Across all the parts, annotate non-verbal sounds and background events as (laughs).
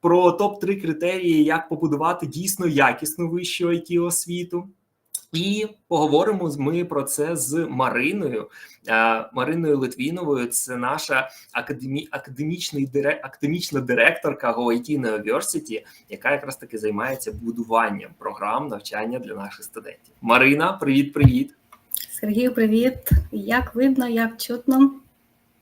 про топ 3 критерії, як побудувати дійсно якісну вищу it освіту. І поговоримо ми про це з Мариною. Мариною Литвіновою. Це наша академі, академічний дирек, академічна директорка GoIT University, яка якраз таки займається будуванням програм навчання для наших студентів. Марина, привіт, привіт, Сергію, привіт! Як видно, як чутно?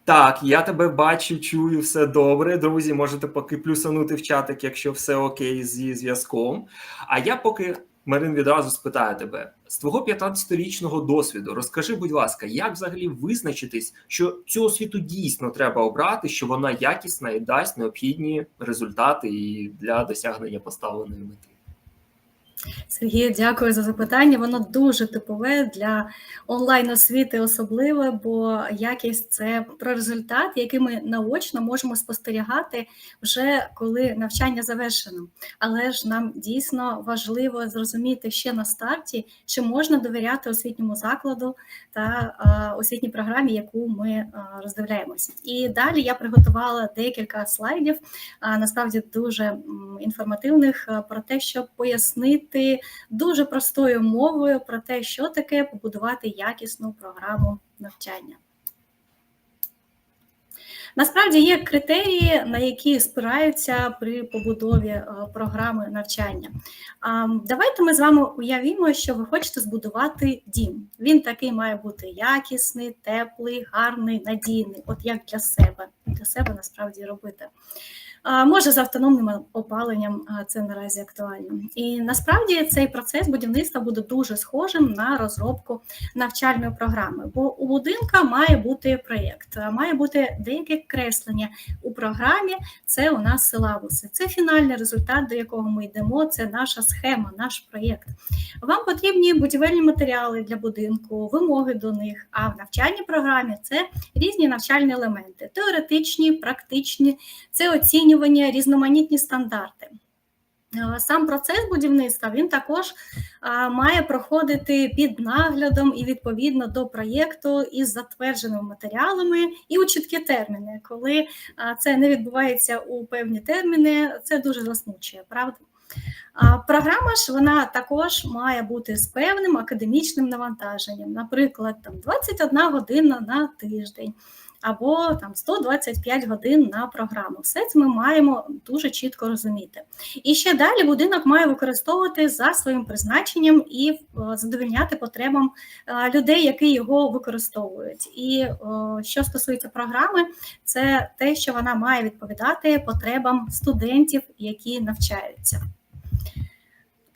Так, я тебе бачу, чую, все добре. Друзі, можете поки плюсанути в чатик, якщо все окей зі зв'язком. А я поки Марин відразу спитаю тебе з твого 15-річного досвіду. Розкажи, будь ласка, як взагалі визначитись, що цю освіту дійсно треба обрати, що вона якісна і дасть необхідні результати і для досягнення поставленої мети. Сергію, дякую за запитання. Воно дуже типове для онлайн освіти, особливе, бо якість це про результат, який ми наочно можемо спостерігати вже коли навчання завершено. Але ж нам дійсно важливо зрозуміти ще на старті, чи можна довіряти освітньому закладу та освітній програмі, яку ми роздивляємося. І далі я приготувала декілька слайдів, насправді дуже інформативних про те, щоб пояснити говорити дуже простою мовою про те, що таке побудувати якісну програму навчання. Насправді є критерії, на які спираються при побудові е, програми навчання. Давайте ми з вами уявімо, що ви хочете збудувати дім. Він такий має бути якісний, теплий, гарний, надійний, от як для себе. Для себе насправді робити. Може, з автономним опаленням це наразі актуально. І насправді цей процес будівництва буде дуже схожим на розробку навчальної програми, бо у будинка має бути проєкт, має бути деяке креслення у програмі. Це у нас силабуси. Це фінальний результат, до якого ми йдемо. Це наша схема, наш проєкт. Вам потрібні будівельні матеріали для будинку, вимоги до них. А в навчальній програмі це різні навчальні елементи: теоретичні, практичні, це оцінювання оцінювання, різноманітні стандарти. Е, сам процес будівництва він також е, має проходити під наглядом і відповідно до проєкту із затвердженими матеріалами і у чіткі терміни. Коли е, це не відбувається у певні терміни, це дуже засмучує, правда? Програма ж вона також має бути з певним академічним навантаженням, наприклад, там 21 година на тиждень або там 125 годин на програму. Все це ми маємо дуже чітко розуміти. І ще далі будинок має використовувати за своїм призначенням і е, задовільняти потребам е, людей, які його використовують. І що стосується програми, це те, що вона має відповідати потребам студентів, які навчаються.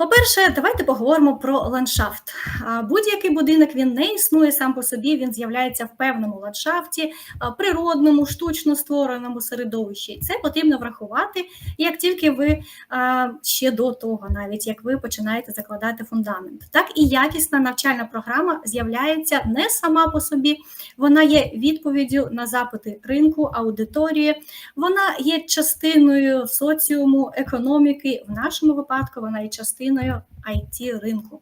По-перше, давайте поговоримо про ландшафт. Будь-який будинок він не існує сам по собі, він з'являється в певному ландшафті, природному, штучно створеному середовищі. Це потрібно врахувати, як тільки ви ще до того, навіть як ви починаєте закладати фундамент. Так і якісна навчальна програма з'являється не сама по собі, вона є відповіддю на запити ринку, аудиторії, вона є частиною соціуму, економіки. В нашому випадку вона є частиною частиною it ринку.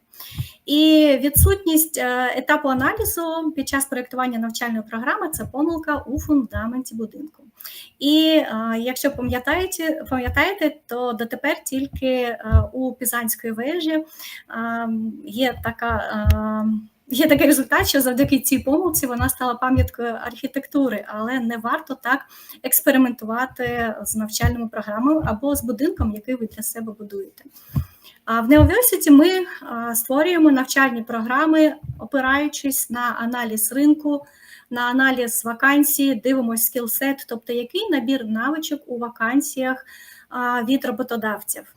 І відсутність е, етапу аналізу під час проєктування навчальної програми це помилка у фундаменті будинку. І е, якщо пам'ятаєте, пам'ятаєте, то дотепер тільки е, у Пізанської вежі є така. Є такий результат, що завдяки цій помилці вона стала пам'яткою архітектури, але не варто так експериментувати з навчальними програмами або з будинком, який ви для себе будуєте. В Неоверсіті ми створюємо навчальні програми, опираючись на аналіз ринку, на аналіз вакансій, дивимося скілсет, тобто який набір навичок у вакансіях від роботодавців.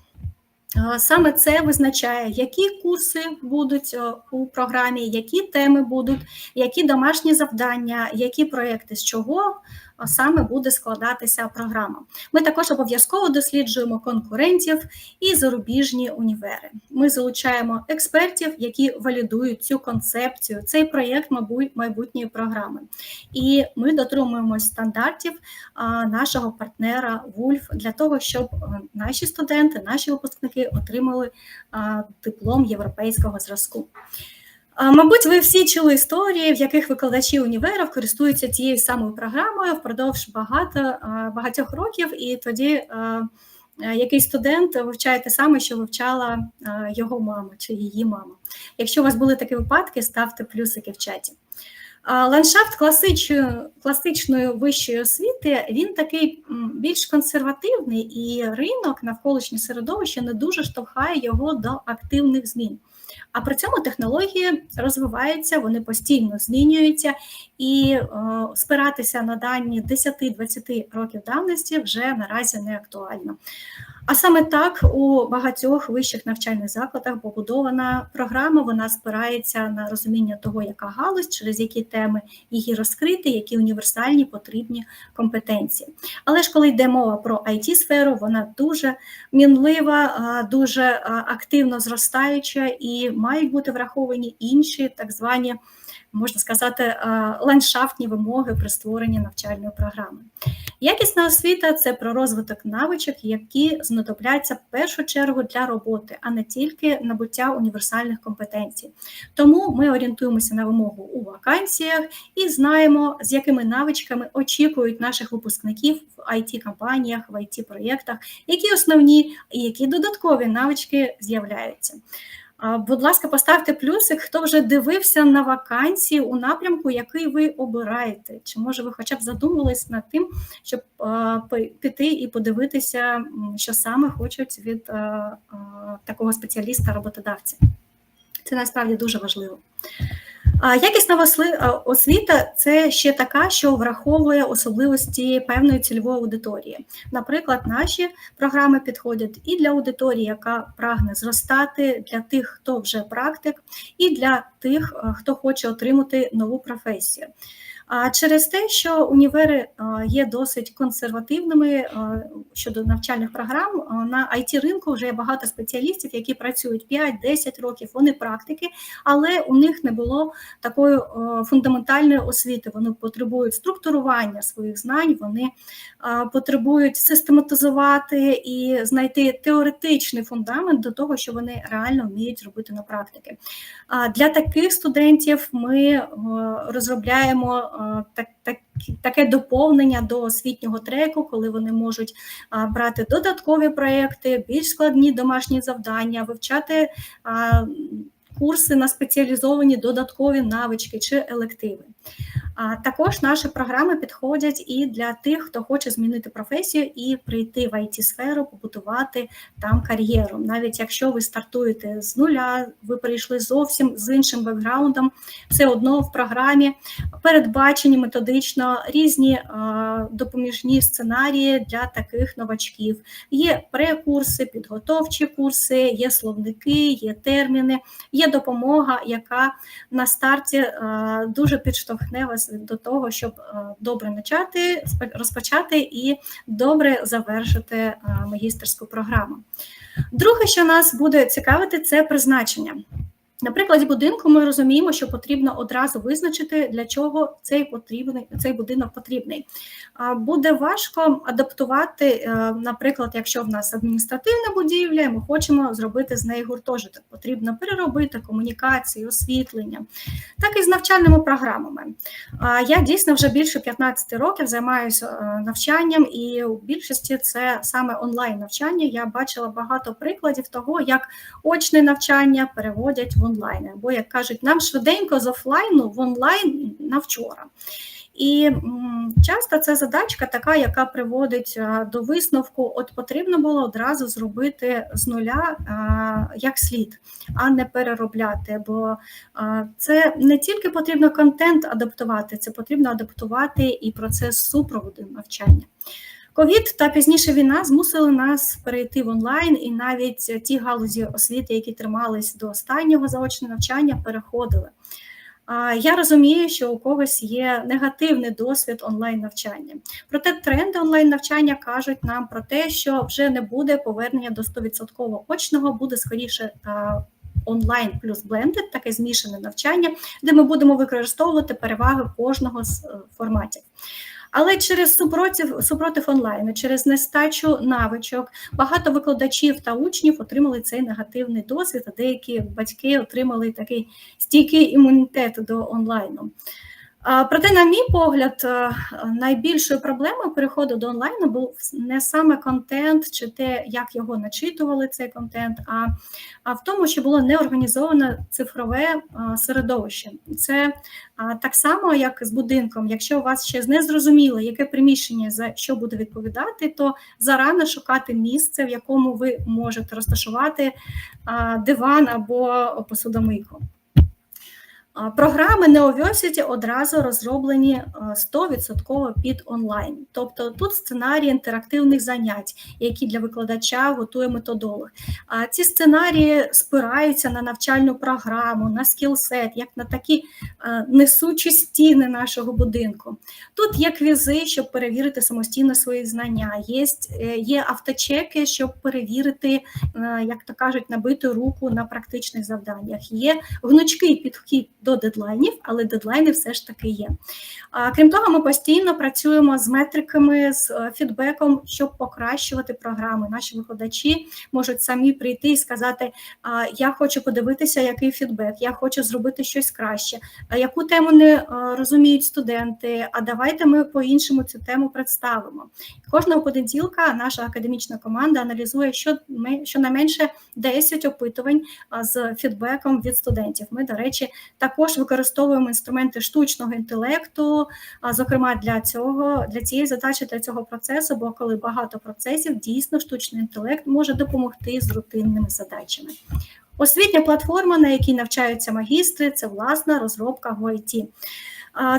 Саме це визначає, які курси будуть у програмі, які теми будуть, які домашні завдання, які проекти з чого саме буде складатися програма. Ми також обов'язково досліджуємо конкурентів і зарубіжні універи. Ми залучаємо експертів, які валідують цю концепцію, цей проєкт майбутньої програми. І ми дотримуємося стандартів нашого партнера Вульф для того, щоб наші студенти, наші випускники отримали диплом європейського зразку. Мабуть, ви всі чули історії, в яких викладачі універів користуються тією самою програмою впродовж багато багатьох років, і тоді е, який студент вивчає те саме, що вивчала його мама чи її мама. Якщо у вас були такі випадки, ставте плюсики в чаті. Ландшафт класичної, класичної вищої освіти він такий більш консервативний, і ринок навколишнє середовище не дуже штовхає його до активних змін. А при цьому технології розвиваються, вони постійно змінюються, і е, спиратися на дані 10-20 років давності вже наразі не актуально. А саме так у багатьох вищих навчальних закладах побудована програма. Вона спирається на розуміння того, яка галузь, через які теми її розкрити, які універсальні потрібні компетенції. Але ж коли йде мова про it сферу вона дуже мінлива, дуже активно зростаюча і мають бути враховані інші так звані. Можна сказати, а, ландшафтні вимоги при створенні навчальної програми. Якісна освіта це про розвиток навичок, які знадобляться в першу чергу для роботи, а не тільки набуття універсальних компетенцій. Тому ми орієнтуємося на вимогу у вакансіях і знаємо, з якими навичками очікують наших випускників в it компаніях в it проєктах які основні і які додаткові навички з'являються. Будь ласка, поставте плюсик, хто вже дивився на вакансії у напрямку, який ви обираєте. Чи може ви хоча б задумались над тим, щоб піти і подивитися, що саме хочуть від такого спеціаліста роботодавця? Це насправді дуже важливо. Якісна освіта це ще така, що враховує особливості певної цільової аудиторії. Наприклад, наші програми підходять і для аудиторії, яка прагне зростати, для тих, хто вже практик, і для тих, е, хто хоче отримати нову професію. А через те, що універи е, є досить консервативними е, щодо навчальних програм, е, на it ринку вже є багато спеціалістів, які працюють 5-10 років, вони практики, але у них не було такої фундаментальної освіти. Вони потребують структурування своїх знань, вони потребують систематизувати і знайти теоретичний фундамент до того, що вони реально вміють робити на практиці. А Для таких студентів ми розробляємо так, так, таке доповнення до освітнього треку, коли вони можуть брати додаткові проекти, більш складні домашні завдання, вивчати курси на спеціалізовані додаткові навички чи елективи. А також наші програми підходять і для тих, хто хоче змінити професію і прийти в it сферу побудувати там кар'єру. Навіть якщо ви стартуєте з нуля, ви прийшли зовсім з іншим бекграундом, все одно в програмі передбачені методично різні допоміжні сценарії для таких новачків. Є прекурси, підготовчі курси, є словники, є терміни, є допомога, яка на старті е, дуже підштовхне вас до того, щоб е, добре почати, розпочати і добре завершити е, магістерську програму. Друге, що нас буде цікавити, це призначення. На прикладі будинку ми розуміємо, що потрібно одразу визначити, для чого цей потрібний цей будинок потрібний. Буде важко адаптувати, е, наприклад, якщо в нас адміністративна будівля, ми хочемо зробити з неї гуртожиток. Потрібно переробити комунікації, освітлення, так і з навчальними програмами. Я дійсно вже більше 15 років займаюся е, навчанням, і у більшості це саме онлайн навчання. Я бачила багато прикладів того, як очне навчання переводять в онлайн, або як кажуть, нам швиденько з офлайну в онлайн на вчора. І часто це задачка така, яка приводить до висновку: от потрібно було одразу зробити з нуля як слід, а не переробляти. Бо це не тільки потрібно контент адаптувати, це потрібно адаптувати і процес супроводу навчання. Ковід та пізніше війна змусили нас перейти в онлайн, і навіть ті галузі освіти, які тримались до останнього заочного навчання, переходили. Я розумію, що у когось є негативний досвід онлайн навчання. Проте тренди онлайн навчання кажуть нам про те, що вже не буде повернення до 100% очного, буде скоріше. Онлайн плюс блендед, таке змішане навчання, де ми будемо використовувати переваги кожного з е, форматів. Але через супротив супротив онлайну, через нестачу навичок, багато викладачів та учнів отримали цей негативний досвід, а деякі батьки отримали такий стійкий імунітет до онлайну. Проте, на мій погляд, е, найбільшою проблемою переходу до онлайну був не саме контент чи те, як його начитували цей контент, а, в тому, що було неорганізоване цифрове середовище. Це так само, як з будинком. Якщо у вас ще не зрозуміло, яке приміщення за що буде відповідати, то зарано шукати місце, в якому ви можете розташувати диван або посудомийку. Програми NeoVersity одразу розроблені а, 100% під онлайн. Тобто тут сценарії інтерактивних занять, які для викладача готує методолог. А ці сценарії спираються на навчальну програму, на скілсет, як на такі несучі стіни нашого будинку. Тут є квізи, щоб перевірити самостійно свої знання. Є, е, є авточеки, щоб перевірити, е, як то кажуть, набити руку на практичних завданнях. Є гнучкий підхід до дедлайнів, але дедлайни все ж таки є. А, Крім того, ми постійно працюємо з метриками, з е, фідбеком, щоб покращувати програми. Наші викладачі можуть самі прийти і сказати: Я хочу подивитися, який фідбек, я хочу зробити щось краще, яку тему не е, розуміють студенти. А давайте ми по-іншому цю тему представимо. Кожного понеділка наша академічна команда аналізує що ми щонайменше 10 опитувань з фідбеком від студентів. Ми, до речі, також використовуємо інструменти штучного інтелекту, зокрема для цього, для цієї задачі, для цього процесу, бо коли багато процесів, дійсно штучний інтелект може допомогти з рутинними задачами. Освітня платформа, на якій навчаються магістри, це власна розробка GoIT.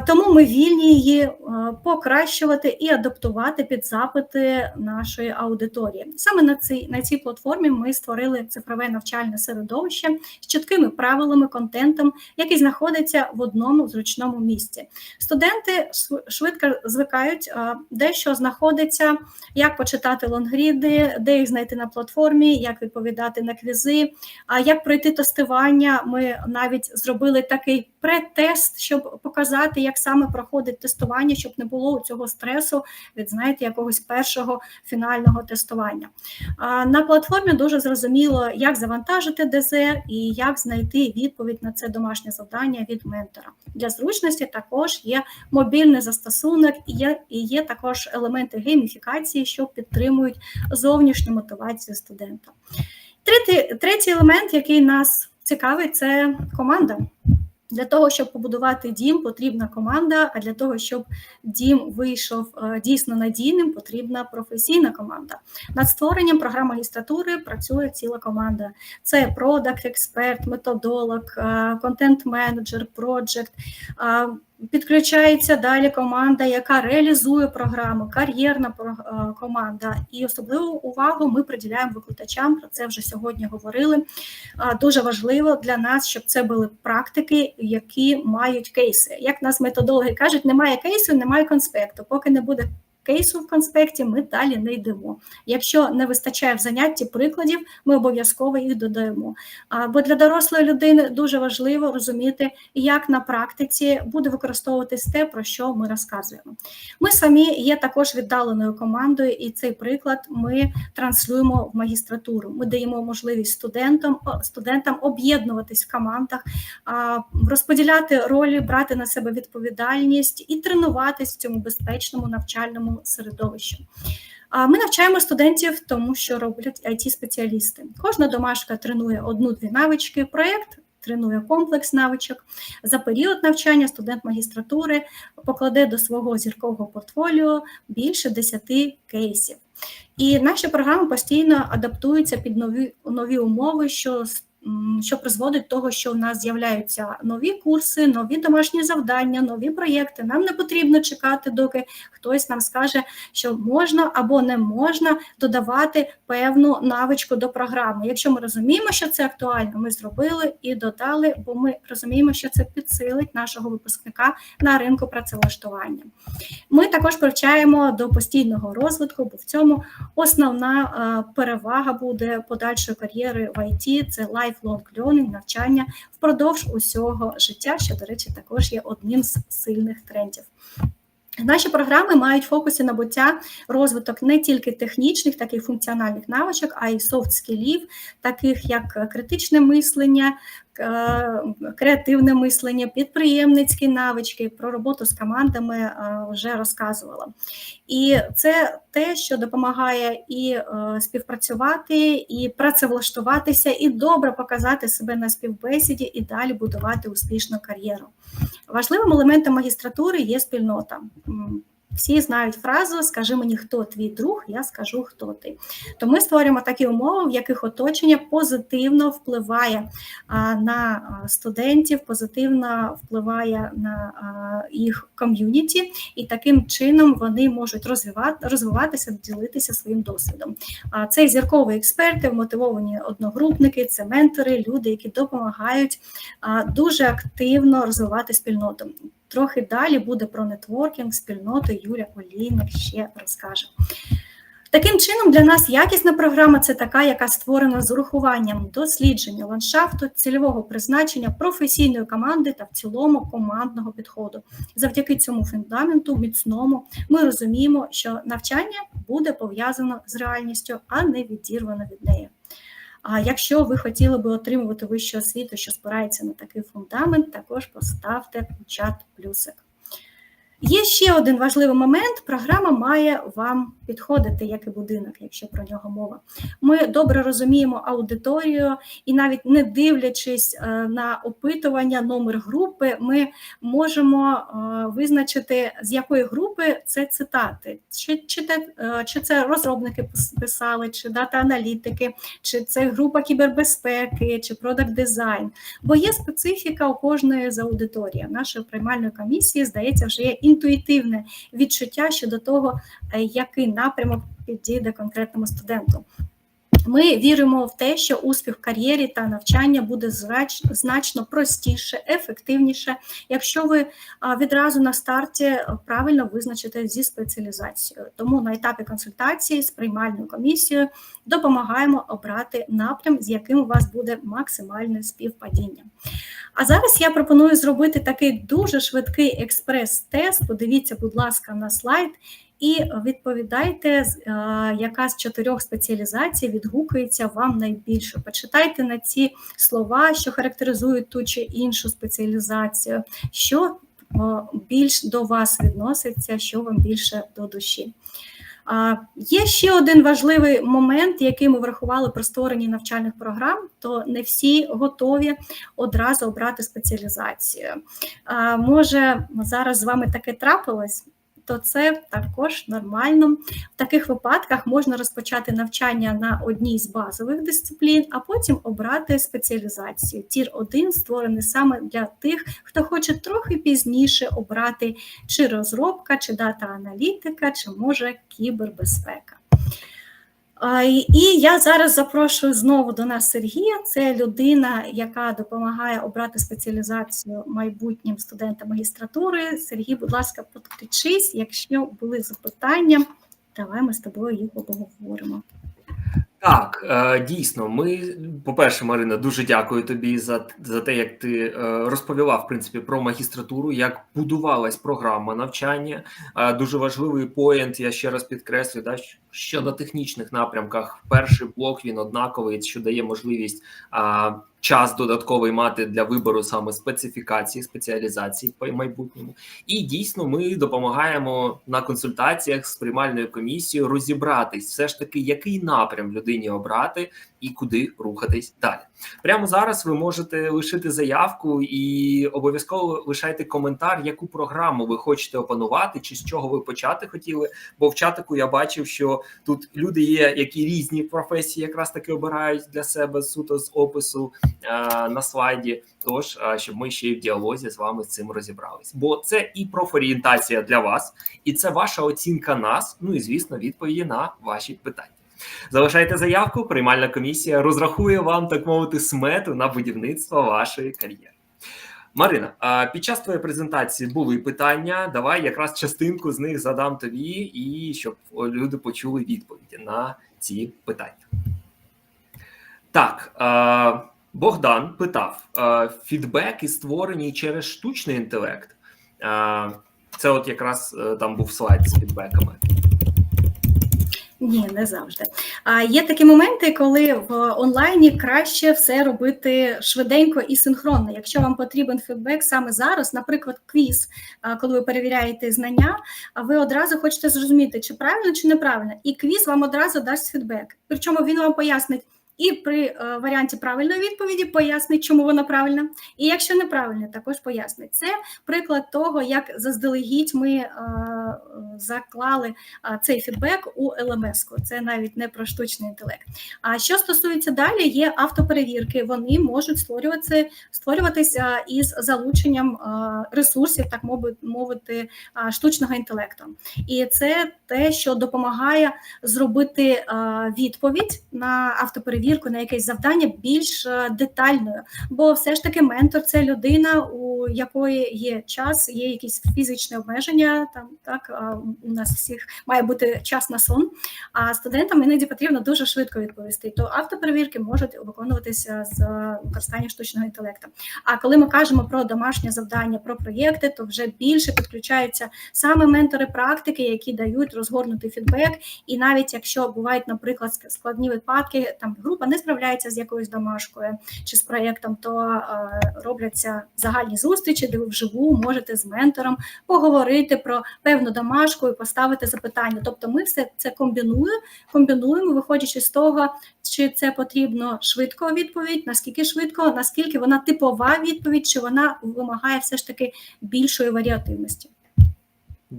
Тому ми вільні її е, покращувати і адаптувати під запити нашої аудиторії. Саме на цій на цій платформі ми створили цифрове навчальне середовище з чіткими правилами, контентом, який знаходиться в одному зручному місці. Студенти швидко звикають, е, де що знаходиться, як почитати лонгріди, де їх знайти на платформі, як відповідати на квізи, як пройти тестування. Ми навіть зробили такий претест, щоб показати, як саме проходить тестування, щоб не було цього стресу від знаєте, якогось першого фінального тестування. На платформі дуже зрозуміло, як завантажити ДЗ і як знайти відповідь на це домашнє завдання від ментора. Для зручності також є мобільний застосунок і є, і є також елементи гейміфікації, що підтримують зовнішню мотивацію студента. Третій, третій елемент, який нас цікавить, це команда. Для того, щоб побудувати дім, потрібна команда. А для того, щоб дім вийшов е, дійсно надійним, потрібна професійна команда. Над створенням програм магістратури працює ціла команда. Це продакт, експерт, методолог, контент-менеджер, проджект. Підключається далі команда, яка реалізує програму, кар'єрна команда. І особливу увагу ми приділяємо викладачам. Про це вже сьогодні говорили. Дуже важливо для нас, щоб це були практики, які мають кейси. Як нас методологи кажуть, немає кейсу, немає конспекту. Поки не буде кейсу в конспекті, ми далі не йдемо. Якщо не вистачає в занятті прикладів, ми обов'язково їх додаємо. Бо для дорослої людини дуже важливо розуміти, як на практиці буде використовуватись те, про що ми розказуємо. Ми самі є також віддаленою командою, і цей приклад ми транслюємо в магістратуру. Ми даємо можливість студентам студентам об'єднуватись в командах, розподіляти ролі, брати на себе відповідальність і тренуватись в цьому безпечному навчальному середовищу. Ми навчаємо студентів, тому що роблять it спеціалісти Кожна домашка тренує одну-дві навички. Проєкт тренує комплекс навичок. За період навчання студент магістратури покладе до свого зіркового портфоліо більше 10 кейсів. І наші програми постійно адаптуються під нові нові умови, що що призводить до того, що в нас з'являються нові курси, нові домашні завдання, нові проєкти. Нам не потрібно чекати, доки хтось нам скаже, що можна або не можна додавати певну навичку до програми. Якщо ми розуміємо, що це актуально, ми зробили і додали, бо ми розуміємо, що це підсилить нашого випускника на ринку працевлаштування. Ми також привчаємо до постійного розвитку, бо в цьому основна перевага буде подальшої кар'єри в ІТ – це life lifelong learning, навчання впродовж усього життя, що, до речі, також є одним з сильних трендів. Наші програми мають фокусі набуття розвиток не тільки технічних, так і функціональних навичок, а й софт-скілів, таких як критичне мислення, креативне мислення, підприємницькі навички, про роботу з командами е, вже розказувала. І це те, що допомагає і е, співпрацювати, і працевлаштуватися, і добре показати себе на співбесіді, і далі будувати успішну кар'єру. Важливим елементом магістратури є спільнота. Всі знають фразу Скажи мені, хто твій друг, я скажу, хто ти. То ми створюємо такі умови, в яких оточення позитивно впливає на студентів, позитивно впливає на їх ком'юніті, і таким чином вони можуть розвивати, розвиватися, ділитися своїм досвідом. А це зіркові експерти, мотивовані одногрупники, це ментори, люди, які допомагають дуже активно розвивати спільноту. Трохи далі буде про нетворкінг, спільноту. Юля Олійник ще розкаже. Таким чином, для нас якісна програма це така, яка створена з урахуванням дослідження ландшафту, цільового призначення, професійної команди та в цілому командного підходу. Завдяки цьому фундаменту міцному ми розуміємо, що навчання буде пов'язано з реальністю, а не відірвано від неї. А якщо ви хотіли би отримувати вищу освіту, що спирається на такий фундамент, також поставте у чат плюсик. Є ще один важливий момент: програма має вам підходити як і будинок, якщо про нього мова. Ми добре розуміємо аудиторію, і навіть не дивлячись е, на опитування, номер групи, ми можемо е, визначити, з якої групи це цитати, чи, чи, е, чи це розробники писали, чи дата-аналітики, чи це група кібербезпеки, чи продакт дизайн. Бо є специфіка у кожної з аудиторії. Нашої приймальної комісії, здається, вже є інтуїтивне відчуття щодо того, е, який напрямок підійде конкретному студенту. Ми віримо в те, що успіх в кар'єрі та навчання буде значно простіше, ефективніше, якщо ви відразу на старті е, правильно визначите зі спеціалізацією. Тому на етапі консультації з приймальною комісією допомагаємо обрати напрям, з яким у вас буде максимальне співпадіння. А зараз я пропоную зробити такий дуже швидкий експрес-тест. Подивіться, будь ласка, на слайд. І відповідайте, е, яка з чотирьох спеціалізацій відгукується вам найбільше. Почитайте на ці слова, що характеризують ту чи іншу спеціалізацію, що е, більш до вас відноситься, що вам більше до душі. Є ще один важливий момент, який ми врахували при створенні навчальних програм, то не всі готові одразу обрати спеціалізацію. Може, зараз з вами таке трапилось, то це також нормально. В таких випадках можна розпочати навчання на одній з базових дисциплін, а потім обрати спеціалізацію. Тір 1 створений саме для тих, хто хоче трохи пізніше обрати чи розробка, чи дата-аналітика, чи може кібербезпека. І я зараз запрошую знову до нас Сергія. Це людина, яка допомагає обрати спеціалізацію майбутнім студентам магістратури. Сергій, будь ласка, підключись. Якщо були запитання, давай ми з тобою їх обговоримо. Так, е, дійсно, ми, по-перше, Марина, дуже дякую тобі за, за те, як ти е, розповіла в принципі про магістратуру, як будувалась програма навчання. Е, Дуже важливий поєнт. Я ще раз підкреслю, да, що на технічних напрямках перший блок він однаковий, що дає можливість час додатковий мати для вибору саме специфікації, спеціалізації по майбутньому. І дійсно, ми допомагаємо на консультаціях з приймальною комісією розібратись, все ж таки, який напрям людині обрати і куди рухатись далі. Прямо зараз ви можете лишити заявку і обов'язково лишайте коментар, яку програму ви хочете опанувати, чи з чого ви почати хотіли. Бо в чатику я бачив, що тут люди є, які різні професії якраз таки обирають для себе суто з опису на слайді. Тож, е, щоб ми ще й в діалозі з вами з цим розібрались. Бо це і профорієнтація для вас, і це ваша оцінка нас. Ну і звісно, відповіді на ваші питання. Залишайте заявку, приймальна комісія розрахує вам, так мовити, смету на будівництво вашої кар'єри. Марина, під час твоєї презентації були питання. Давай якраз частинку з них задам тобі, і щоб люди почули відповіді на ці питання. Так, е, Богдан питав: е, фідбеки створені через штучний інтелект. Е, це от якраз е, там був слайд з фідбеками. Ні, не завжди. А є такі моменти, коли в онлайні краще все робити швиденько і синхронно. Якщо вам потрібен фідбек саме зараз, наприклад, квіз, коли ви перевіряєте знання, а ви одразу хочете зрозуміти, чи правильно, чи неправильно, і квіз вам одразу дасть фідбек. Причому він вам пояснить. І при е, варіанті правильної відповіді пояснить, чому вона правильна. І якщо неправильно, також пояснить. Це приклад того, як заздалегідь ми е, заклали а, цей фідбек у. -ку. Це навіть не про штучний інтелект. А що стосується далі, є автоперевірки. Вони можуть створюватися створюватися із залученням ресурсів, так мовити, штучного інтелекту. І це те, що допомагає зробити відповідь на автоперевірку на якесь завдання більш детальною. Бо все ж таки ментор це людина, у якої є час, є якісь фізичні обмеження. Там так у нас всіх має бути час на сон. А студентам іноді потрібно дуже швидко відповісти. То автоперевірки можуть виконуватися з використанням штучного інтелекту. А коли ми кажемо про домашнє завдання, про проєкти, то вже більше підключаються саме ментори практики, які дають розгорнутий фідбек. І навіть якщо бувають, наприклад, складні випадки, там група не справляється з якоюсь домашкою чи з проєктом, то е, робляться загальні зустрічі, де ви вживу можете з ментором поговорити про певну домашку і поставити запитання. Тобто, ми все це комбінуємо, комбінуємо, виходячи з того, чи це потрібно швидко відповідь, наскільки швидко, наскільки вона типова відповідь, чи вона вимагає все ж таки більшої варіативності.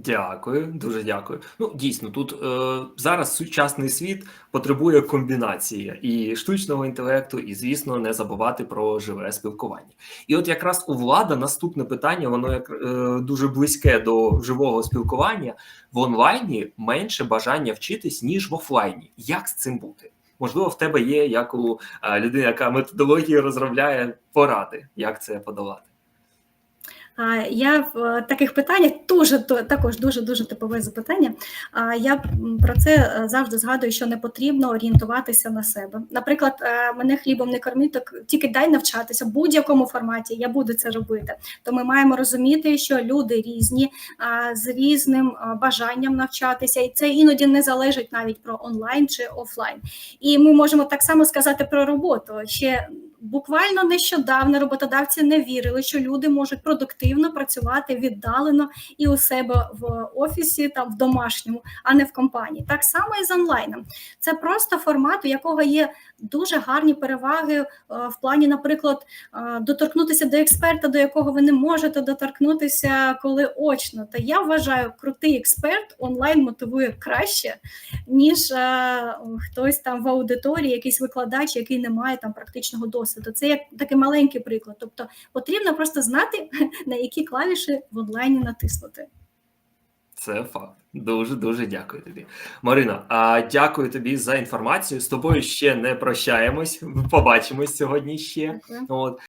Дякую, дуже дякую. Ну дійсно, тут е, зараз сучасний світ потребує комбінації і штучного інтелекту, і звісно, не забувати про живе спілкування. І от якраз у влада наступне питання, воно як е, дуже близьке до живого спілкування в онлайні менше бажання вчитись ніж в офлайні. Як з цим бути? Можливо, в тебе є як у е, людини, яка методологію розробляє поради, як це подолати. Я в е, таких питаннях дуже також дуже дуже типове запитання. А, Я про це е, завжди згадую, що не потрібно орієнтуватися на себе. Наприклад, е, мене хлібом не корміть, так тільки дай навчатися в будь-якому форматі. Я буду це робити. То ми маємо розуміти, що люди різні з різним бажанням навчатися, і це іноді не залежить навіть про онлайн чи офлайн. І ми можемо так само сказати про роботу. Ще буквально нещодавно роботодавці не вірили, що люди можуть продуктивно працювати віддалено і у себе в офісі та в домашньому, а не в компанії. Так само і з онлайном. Це просто формат, у якого є дуже гарні переваги е, в плані, наприклад, е, доторкнутися до експерта, до якого ви не можете доторкнутися, коли очно. Та я вважаю, крутий експерт онлайн мотивує краще, ніж е, хтось там в аудиторії, якийсь викладач, який не має там практичного досвіду. Це як такий маленький приклад. Тобто потрібно просто знати, (laughs) на які клавіші в онлайні натиснути. Це факт. Дуже дуже дякую тобі, Марина. А дякую тобі за інформацію. З тобою ще не прощаємось. Побачимось сьогодні ще. Дякую. От